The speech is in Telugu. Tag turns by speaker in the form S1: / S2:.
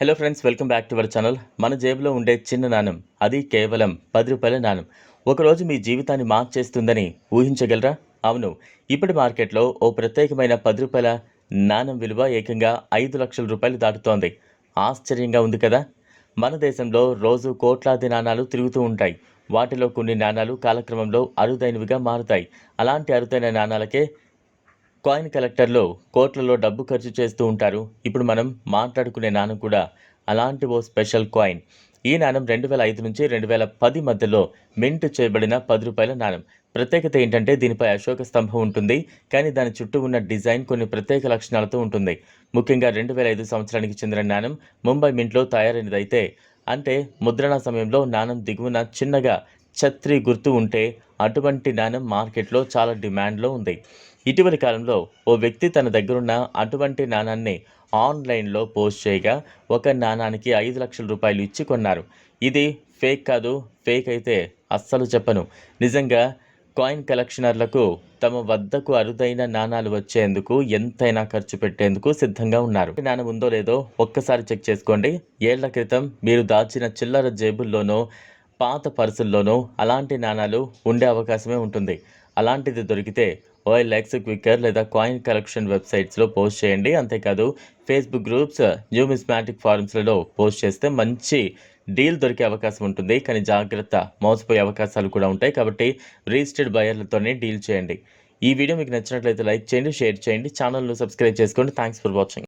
S1: Hello friends welcome back to our channel మన జేబులో ఉండే చిన్న నాణం అది కేవలం పది రూపాయల నాణం. ఒకరోజు మీ జీవితాన్ని మార్చేస్తుందని ఊహించగలరా? అవును ఇప్పటి మార్కెట్లో ఓ ప్రత్యేకమైన పది రూపాయల నాణం విలువ ఏకంగా ఐదు లక్షల రూపాయలు దాటుతోంది. ఆశ్చర్యంగా ఉంది కదా? మన దేశంలో రోజు కోట్లాది నాణాలు తిరుగుతూ ఉంటాయి. వాటిలో కొన్ని నాణాలు కాలక్రమంలో అరుదైనవిగా మారుతాయి. అలాంటి అరుదైన నాణాలకే కాయిన్ కలెక్టర్లో కోట్లలో డబ్బు ఖర్చు చేస్తూ ఉంటారు. ఇప్పుడు మనం మాట్లాడుకునే నాణం కూడా అలాంటి ఓ స్పెషల్ కాయిన్. ఈ నాణం రెండు వేల ఐదు నుంచి రెండు వేల పది మధ్యలో మింట్ చేయబడిన పది రూపాయల నాణం. ప్రత్యేకత ఏంటంటే దీనిపై అశోక స్తంభం ఉంటుంది. కానీ దాని చుట్టూ ఉన్న డిజైన్ కొన్ని ప్రత్యేక లక్షణాలతో ఉంటుంది. ముఖ్యంగా రెండు వేల ఐదు సంవత్సరానికి చెందిన నాణం ముంబై మింట్లో తయారైనదైతే అంటే ముద్రణ సమయంలో నాణం దిగువన చిన్నగా ఛత్రి గుర్తు ఉంటే అటువంటి నాణ్యం మార్కెట్లో చాలా డిమాండ్లో ఉంది. ఇటీవలి కాలంలో ఓ వ్యక్తి తన దగ్గరున్న అటువంటి నాణాన్ని ఆన్లైన్లో పోస్ట్ చేయగా ఒక నాణానికి ఐదు లక్షల రూపాయలు ఇచ్చి కొన్నారు. ఇది ఫేక్ కాదు ఫేక్ అయితే అస్సలు చెప్పను. నిజంగా కాయిన్ కలెక్షనర్లకు తమ వద్దకు అరుదైన నాణాలు వచ్చేందుకు ఎంతైనా ఖర్చు పెట్టేందుకు సిద్ధంగా ఉన్నారు. నాణం ఉందో లేదో ఒక్కసారి చెక్ చేసుకోండి. ఏళ్ళ క్రితం మీరు దాచిన చిల్లర జేబుల్లోనో పాత పర్సుల్లోనూ అలాంటి నాణాలు ఉండే అవకాశమే ఉంటుంది. అలాంటిది దొరికితే ఓఎల్ ఎక్స్ క్విక్కర్ లేదా కాయిన్ కలెక్షన్ వెబ్సైట్స్లో పోస్ట్ చేయండి. అంతేకాదు ఫేస్బుక్ గ్రూప్స్ న్యూమిస్మాటిక్ ఫారమ్స్లలో పోస్ట్ చేస్తే మంచి డీల్ దొరికే అవకాశం ఉంటుంది. కానీ జాగ్రత్త మోసపోయే అవకాశాలు కూడా ఉంటాయి. కాబట్టి రిజిస్టర్డ్ బయర్లతోనే డీల్ చేయండి. ఈ వీడియో మీకు నచ్చినట్లయితే లైక్ చేయండి షేర్ చేయండి. ఛానల్ను సబ్స్క్రైబ్ చేసుకోండి. Thanks for watching.